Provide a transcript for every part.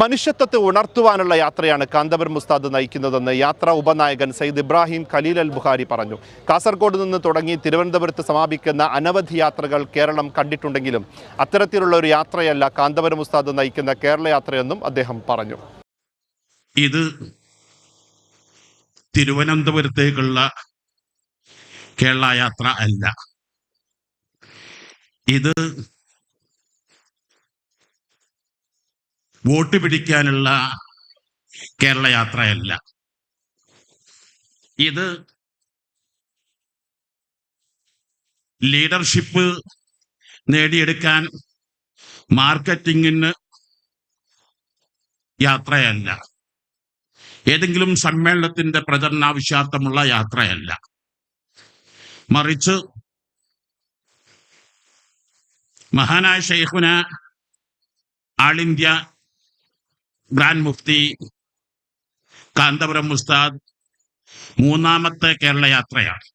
മനുഷ്യത്വത്തെ ഉണർത്തുവാനുള്ള യാത്രയാണ് കാന്തപുരം മുസ്താദ് നയിക്കുന്നതെന്ന് യാത്രാ ഉപനായകൻ സയ്യിദ് ഇബ്രാഹിം ഖലീൽ അൽ ബുഹാരി പറഞ്ഞു. കാസർഗോഡ് നിന്ന് തുടങ്ങി തിരുവനന്തപുരത്ത് സമാപിക്കുന്ന അനവധി യാത്രകൾ കേരളം കണ്ടിട്ടുണ്ടെങ്കിലും അത്തരത്തിലുള്ള ഒരു യാത്രയല്ല കാന്തപുരം മുസ്താദ് നയിക്കുന്ന കേരള യാത്രയെന്നും അദ്ദേഹം പറഞ്ഞു. ഇത് തിരുവനന്തപുരത്തേക്കുള്ള കേരള യാത്ര അല്ല. ഇത് വോട്ട് പിടിക്കാനുള്ള കേരള യാത്രയല്ല. ഇത് ലീഡർഷിപ്പ് നേടിയെടുക്കാൻ മാർക്കറ്റിങ്ങിന് യാത്രയല്ല. ഏതെങ്കിലും സമ്മേളനത്തിന്റെ പ്രചരണാവശ്യാർത്ഥമുള്ള യാത്രയല്ല. മറിച്ച് മഹാനായ Shaikhuna all India grand Mufti Kanthapuram ഉസ്താദ് മൂന്നാമത്തെ കേരള യാത്രയാണ്.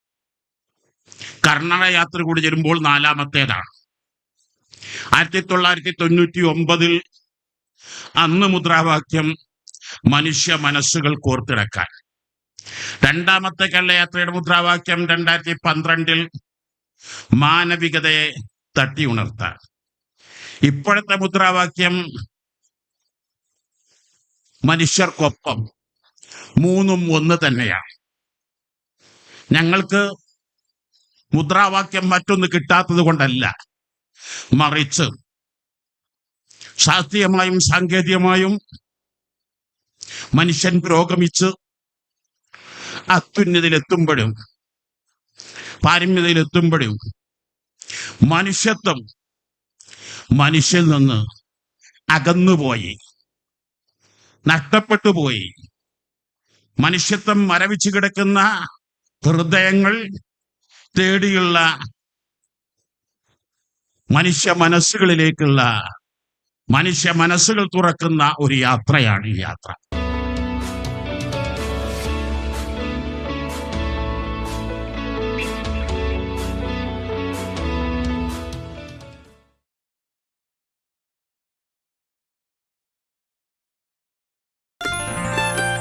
കർണാടക യാത്ര കൂടി ചേരുമ്പോൾ നാലാമത്തേതാണ്. ആയിരത്തി തൊള്ളായിരത്തി തൊണ്ണൂറ്റി ഒമ്പതിൽ അന്ന് മുദ്രാവാക്യം മനുഷ്യ മനസ്സുകൾ കോർത്തിടക്കാൻ. രണ്ടാമത്തെ കള്ളയാത്രയുടെ മുദ്രാവാക്യം രണ്ടായിരത്തി പന്ത്രണ്ടിൽ മാനവികതയെ തട്ടി ഉണർത്താൻ ഇപ്പോഴത്തെ മുദ്രാവാക്യം മനുഷ്യർക്കൊപ്പം. മൂന്നും ഒന്ന് തന്നെയാണ്. ഞങ്ങൾക്ക് മുദ്രാവാക്യം മറ്റൊന്ന് കിട്ടാത്തത് കൊണ്ടല്ല. മറിച്ച് ശാസ്ത്രീയമായും സാങ്കേതികമായും മനുഷ്യൻ പുരോഗമിച്ച് അത്യുന്നതിലെത്തുമ്പോഴും പാരമ്യതയിലെത്തുമ്പോഴും മനുഷ്യത്വം മനുഷ്യൽ നിന്ന് അകന്നുപോയി. നഷ്ടപ്പെട്ടു പോയി. മനുഷ്യത്വം മരവിച്ചു കിടക്കുന്ന ഹൃദയങ്ങൾ തേടിയുള്ള മനുഷ്യ മനസ്സുകളിലേക്കുള്ള മനുഷ്യ മനസ്സുകൾ തുറക്കുന്ന ഒരു യാത്രയാണ് ഈ യാത്ര.